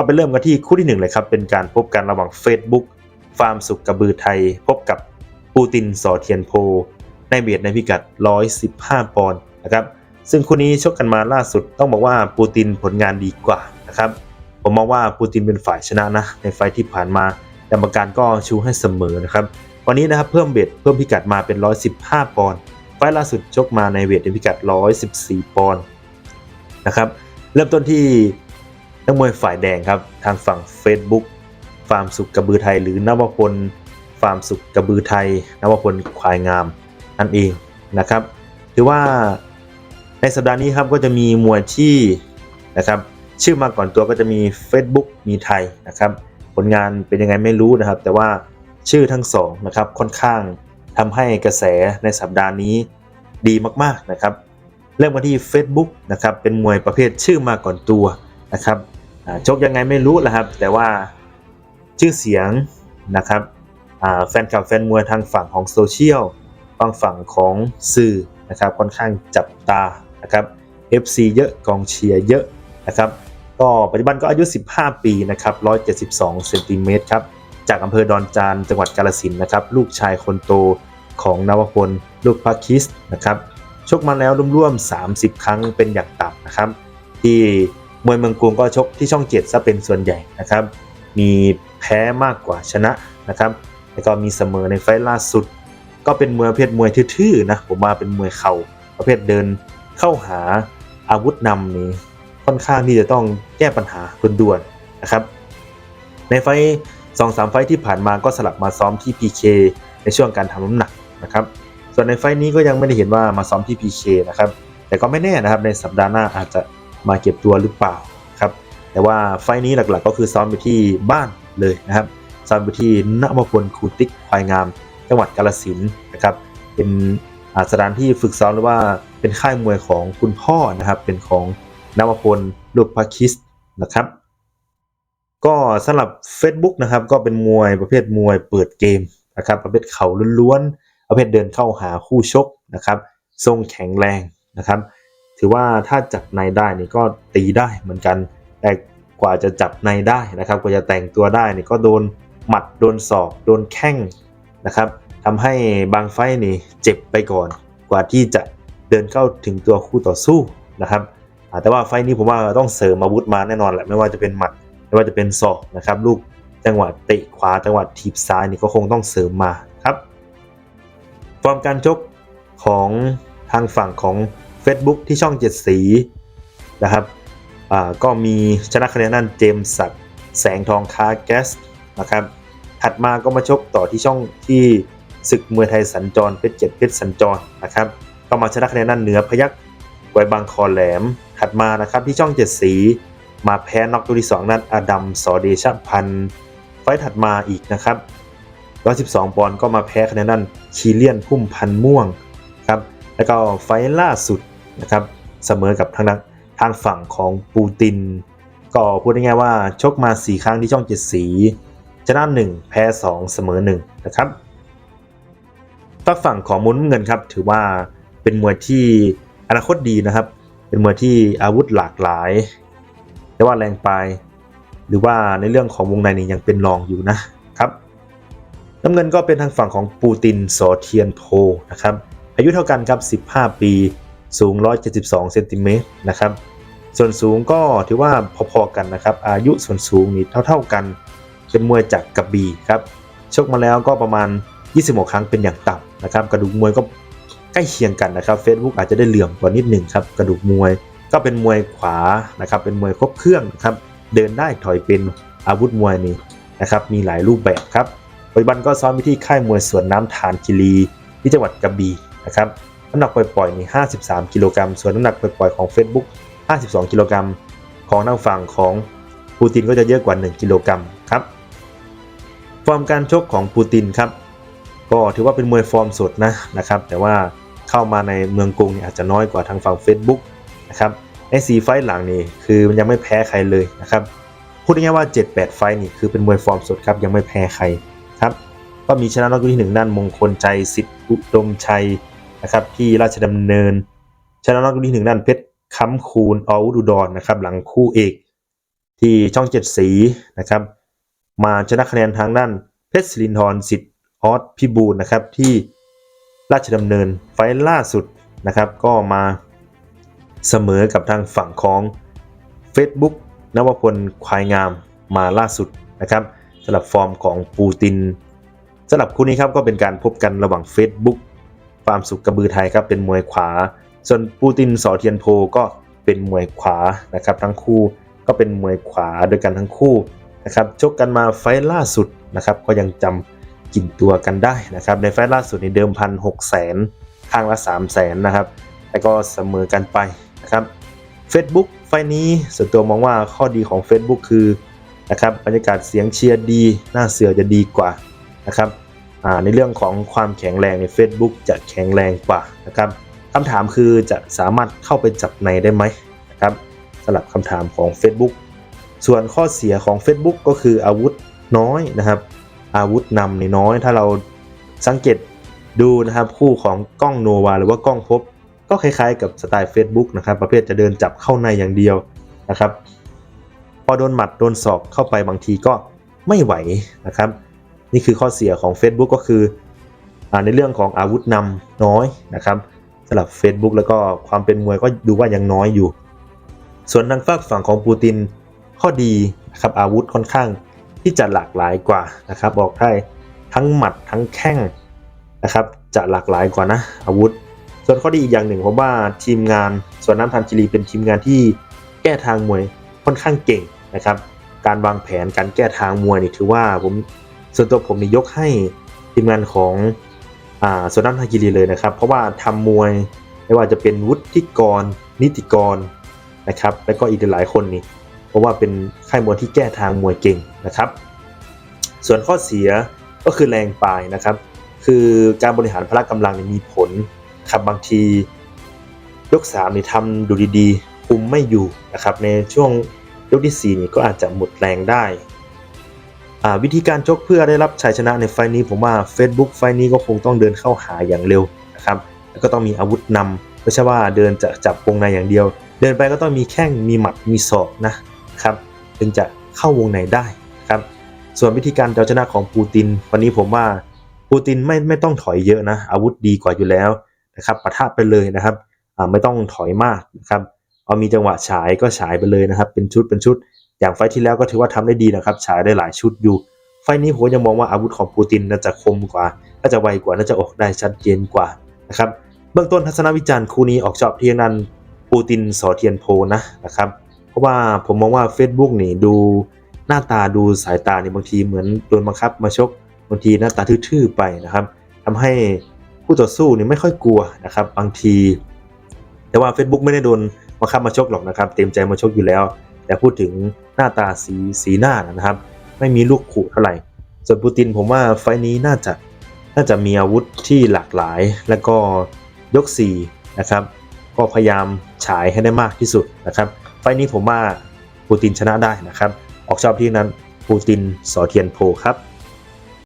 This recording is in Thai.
ก็ไปเริ่มกันที่คู่ที่หนึ่งเลยครับ เป็นการพบกันระหว่าง Facebook ฟาร์มสุกกระบือไทย พบกับปูตินสอเทียนโพ ในเบียดในพิกัด 115 ปอนด์นะครับ ซึ่งคู่นี้ชกกันมาล่าสุดต้องบอกว่าปูตินผลงานดีกว่านะครับ ผมมองว่าปูตินเป็นฝ่ายชนะนะ ในไฟที่ผ่านมาแต่กรรมการก็ชูให้เสมอนะครับ วันนี้นะครับเพิ่มเบ็ดเพิ่มพิกัดมาเป็น 115 ปอนด์ไฟล์ล่าสุดชกมาในเวทในพิกัด 114 ปอนด์นะครับ เริ่มต้นที่ นักมวยฝ่ายแดงครับทางฝั่ง Facebook ฟาร์มสุกกระบือไทย หรือนวพลฟาร์มสุกกระบือไทยนวพลควายงามนั่นเองนะครับถือว่าในสัปดาห์นี้ครับก็จะมีมวยที่นะครับชื่อมาก่อนตัวก็จะมี Facebook มีไทยนะครับผลงานเป็นยังไงไม่รู้นะครับ แต่ว่าชื่อทั้งสองนะครับค่อนข้างทำให้กระแสในสัปดาห์นี้ดีมากๆนะครับ เริ่มกันที่ Facebook นะครับเป็นมวยประเภทชื่อมาก่อนตัวนะครับ ชกยังไงไม่รู้แหละครับ แต่ว่าชื่อเสียงนะครับแฟนคลับแฟนมวยทางฝั่งของโซเชียลบางฝั่งของสื่อนะครับค่อนข้างจับตานะครับ FC เยอะกองเชียร์เยอะนะครับก็ปัจจุบันก็อายุ 15 ปีนะครับ172เซนติเมตรครับจากอำเภอดอนจานจังหวัดกาฬสินนะครับลูกชายคนโตของนวพลลูกพระคริสนะครับชกมาแล้วร่วมๆ30 ครั้งเป็นอย่างต่ำนะครับ ที่ มวยเมืองกรุงก็ชกที่ช่องเจ็ดซะเป็นส่วนใหญ่นะครับ มีแพ้มากกว่าชนะนะครับ แล้วก็มีเสมอในไฟล์ล่าสุด ก็เป็นมวยประเภทมวยทื่อๆนะผมว่าเป็นมวยเข่าประเภทเดินเข้าหาอาวุธนำนี่ค่อนข้างที่จะต้องแก้ปัญหาด่วนๆนะครับ ในไฟสองสามไฟที่ผ่านมาก็สลับมาซ้อมที่ PK ในช่วงการทำน้ำหนักนะครับ ส่วนในไฟนี้ก็ยังไม่ได้เห็นว่ามาซ้อมที่ PK นะครับ แต่ก็ไม่แน่นะครับในสัปดาห์หน้าอาจจะ มาเก็บตัวหรือเปล่าครับแต่ว่าไฟนี้หลักๆก็คือซ้อมไปที่บ้านเลยนะครับซ้อมไปที่นวพลคูติกควายงาม จังหวัดกาฬสินนะครับเป็นอาสถานที่ฝึกซ้อมหรือว่าเป็นค่ายมวยของคุณพ่อนะครับเป็นของนวพลลูกพระคิสนะครับ ก็สำหรับ Facebook นะครับก็เป็นมวยประเภทมวยเปิดเกมนะครับประเภทเข่าล้วนๆประเภทเดินเข้าหาคู่ชกนะครับ ทรงแข็งแรงนะครับ ถือว่าถ้าจับในได้นี่ก็ตีได้เหมือนกัน แต่กว่าจะจับในได้นะครับ กว่าจะแต่งตัวได้นี่ก็โดนหมัดโดนศอก โดนแข้งนะครับทำให้บางไฟนี่เจ็บไปก่อน กว่าที่จะเดินเข้าถึงตัวคู่ต่อสู้นะครับแต่ว่าไฟนี้ผมว่าต้องเสริมอาวุธมาแน่นอนแหละไม่ว่าจะเป็นหมัดไม่ว่าจะเป็นศอกนะครับลูกจังหวะเตะขวาจังหวะถีบซ้ายนี่ก็คงต้องเสริมมาครับฟอร์มการชกของทางฝั่งของ Facebook ที่ช่องเจ็ดสีนะครับอ่าก็มีชนะคะแนนนั่นเจมส์ศักดิ์แสงทองคาแกสนะครับ ถัดมาก็มาชกต่อที่ช่องที่ศึกมวยไทยสัญจรเพชรเจ็ดเพชรสัญจรนะครับ ก็มาชนะคะแนนนั่นเหนือพยักไวบางคอแหลม ถัดมานะครับที่ช่องเจ็ดสีมาแพ้น็อกตัวที่ 2 นั้นอดัมสอเดชพันธ์ไฟถัดมาอีกนะครับ112ปอนด์ก็มาแพ้คะแนนนั้นคีเลียนพุ่มพันม่วงครับแล้วก็ไฟล่าสุด นะครับเสมอกับทางด้านทางฝั่งของปูติน ก็พูดง่ายๆว่าชกมา 4 ครั้งที่ช่องเจ็ดสีชนะ1 แพ้ 2 เสมอ 1 นะครับฝั่งฝั่งของมุนเงินครับ ถือว่าเป็นมวยที่อนาคตดีนะครับ เป็นมวยที่อาวุธหลากหลายแต่ว่าแรงไปหรือว่าในเรื่องของวงในนี่ยังเป็นรองอยู่นะครับน้ำเงินก็เป็นทางฝั่งของปูตินสอเทียนโพนะครับอายุเท่ากันครับ 15 ปี สูง 172เซนติเมตรนะครับ ส่วนสูงก็ถือว่าพอๆกันนะครับ อายุส่วนสูงนี่เท่าๆกัน เป็นมวยจากกระบี่ครับ ชกมาแล้วก็ประมาณ 26 ครั้งเป็นอย่างต่ำนะครับ กระดูกมวยก็ใกล้เคียงกันนะครับ Facebook อาจจะได้เหลื่อมกว่านิดหนึ่งครับ กระดูกมวยก็เป็นมวยขวานะครับ เป็นมวยครบเครื่องนะครับ เดินได้ถอยเป็นอาวุธมวยนี้นะครับ มีหลายรูปแบบครับ ปัจจุบันก็ซ้อมอยู่ที่ค่ายมวยสวนน้ำฐานกิรีที่จังหวัดกระบี่นะครับ น้ำหนักปล่อยๆนี่53 กิโลกรัม ส่วนน้ำหนักปล่อยๆของ Facebook 52 กิโลกรัม ของทางฝั่งของปูตินก็จะเยอะกว่า 1 กิโลกรัมครับ ฟอร์มการชกของปูตินครับ ก็ถือว่าเป็นมวยฟอร์มสดนะนะครับ แต่ว่าเข้ามาในเมืองกรุงเนี่ยอาจจะน้อยกว่าทางฝั่ง Facebook นะครับ ในสีไฟต์หลังนี่คือมันยังไม่แพ้ใครเลยนะครับ พูดง่ายๆว่า 7-8 ไฟต์นี่คือเป็นมวยฟอร์มสดครับยังไม่แพ้ใครครับ ก็มีชนะน็อกยกที่หนึ่งนั่นมงคลใจสิทธิ์อุดมชัย นะครับที่ราชดำเนิน ชนะน็อกที่หนึ่งนั่นเพชรค้ำคูณอาวุธอุดรนะครับหลังคู่เอกที่ช่องเจ็ดสีนะครับมาชนะคะแนนทางด้านเพชรศิรินทร์สิทธิ์ออสพิบูลนะครับที่ราชดำเนินไฟล์ล่าสุดนะครับก็มาเสมอกับทางฝั่งของ Facebook นวพลควายงามมาล่าสุดนะครับสำหรับฟอร์มของปูตินสำหรับคู่นี้ครับก็เป็นการพบกันระหว่าง Facebook ฟามสุขกระบือไทยครับเป็นมวยขวา ส่วนปูตินสอเทียนโพก็เป็นมวยขวานะครับ ทั้งคู่ก็เป็นมวยขวาด้วยกันทั้งคู่นะครับชกกันมาไฟล่าสุดนะครับ ก็ยังจำกินตัวกันได้นะครับ ในไฟล่าสุดในเดิมพันหกแสนข้างละ3 0 0แสนนะครับแล้วก็เสมอกันไปนะครับ Facebook ไฟนี้ส่วนตัวมองว่าข้อดีของ Facebook คือนะครับบรรยากาศเสียงเชียร์ดี หน้าเสือจะดีกว่านะครับ ในเรื่องของความแข็งแรงใน Facebook จะแข็งแรงกว่านะครับคำถามคือจะสามารถเข้าไปจับในได้ไหมนะครับสำหรับคำถามของ Facebook ส่วนข้อเสียของ Facebook ก็คืออาวุธน้อยนะครับ อาวุธนำในน้อย ถ้าเราสังเกตดูนะครับคู่ของกล้องโนวาหรือว่ากล้องพบ ก็คล้ายๆกับสไตล์ Facebook นะครับ ประเภทจะเดินจับเข้าในอย่างเดียวนะครับ พอโดนหมัดโดนศอกเข้าไปบางทีก็ไม่ไหวนะครับ นี่คือข้อเสียของ Facebook ก็คืออในเรื่องของอาวุธนำน้อยนะครับสำหรับ Facebook แล้วก็ความเป็นมวยก็ดูว่ายังน้อยอยู่ ส่วนทางฝากฝั่งของปูตินข้อดีนะครับอาวุธค่อนข้างที่จะหลากหลายกว่านะครับบอกได้ทั้งหมัดทั้งแข้งนะครับจะหลากหลายกว่านะอาวุธ ส่วนข้อดีอีกอย่างหนึ่งผมว่าทีมงานส่วนน้ำทันจิรีเป็นทีมงานที่แก้ทางมวยค่อนข้างเก่งนะครับ การวางแผนการแก้ทางมวยนี่ถือว่าผม ส่วนตัวผมนี่ยกให้ทีมงานของอ่าส่วนน้ำทันจิรีเลยนะครับ เพราะว่าทำมวยไม่ว่าจะเป็นวุฒิกร นิติกรนะครับ แล้วก็อีกหลายคนนี่ เพราะว่าเป็นค่ายมวยที่แก้ทางมวยเก่งนะครับ ส่วนข้อเสียก็คือแรงปลายนะครับ คือการบริหารพละกำลังมีผลครับบางทียก3นี่ทำดูดีๆ คุมไม่อยู่นะครับ ในช่วงยกที่4นี่ก็อาจจะหมดแรงได้ วิธีการชกเพื่อได้รับชัยชนะในไฟล์นี้ผมว่า Facebook ไฟล์นี้ก็คงต้องเดินเข้าหาอย่างเร็วนะครับแล้วก็ต้องมีอาวุธนำไม่ใช่ว่าเดินจะจับวงในอย่างเดียว เดินไปก็ต้องมีแข้งมีหมัดมีศอกนะครับถึงจะเข้าวงในได้ครับส่วนวิธีการเอาชนะของปูติน วันนี้ผมว่าปูตินไม่ไม่ต้องถอยเยอะนะอาวุธดีกว่าอยู่แล้วนะครับปะทะไปเลยนะครับไม่ต้องถอยมากนะครับเอามีจังหวะฉายก็ฉายไปเลยนะครับ เป็นชุดเป็นชุด อย่างไฟที่แล้วก็ถือว่าทำได้ดีนะครับฉายได้หลายชุดอยู่ ไฟนี้ผมยังมองว่าอาวุธของปูตินน่าจะคมกว่า น่าจะไวกว่า น่าจะออกได้ชัดเจนกว่านะครับ เบื้องต้นทัศนวิจารณ์คู่นี้ออกชอบเทียงนั้นปูตินสอเทียนโพนะนะครับ เพราะว่าผมมองว่า Facebook นี่ดูหน้าตาดูสายตานี่บางทีเหมือนโดนบังคับมาชกบางทีหน้าตาทื่อๆไปนะครับทำให้คู่ต่อสู้นี่ไม่ค่อยกลัวนะครับ บางที แต่ว่า Facebook ไม่ได้โดนบังคับมาชกหรอกนะครับ เต็มใจมาชกอยู่แล้ว แต่พูดถึงหน้าตาสีสีหน้านะครับ ไม่มีลูกขู่เท่าไหร่ ส่วนปูตินผมว่าไฟนี้น่าจะน่าจะมีอาวุธที่หลากหลาย แล้วก็ยก4นะครับ ก็พยายามฉายให้ได้มากที่สุดนะครับ ไฟนี้ผมว่าปูตินชนะได้นะครับ ออกชอบที่นั้นปูตินสอเทียนโพครับ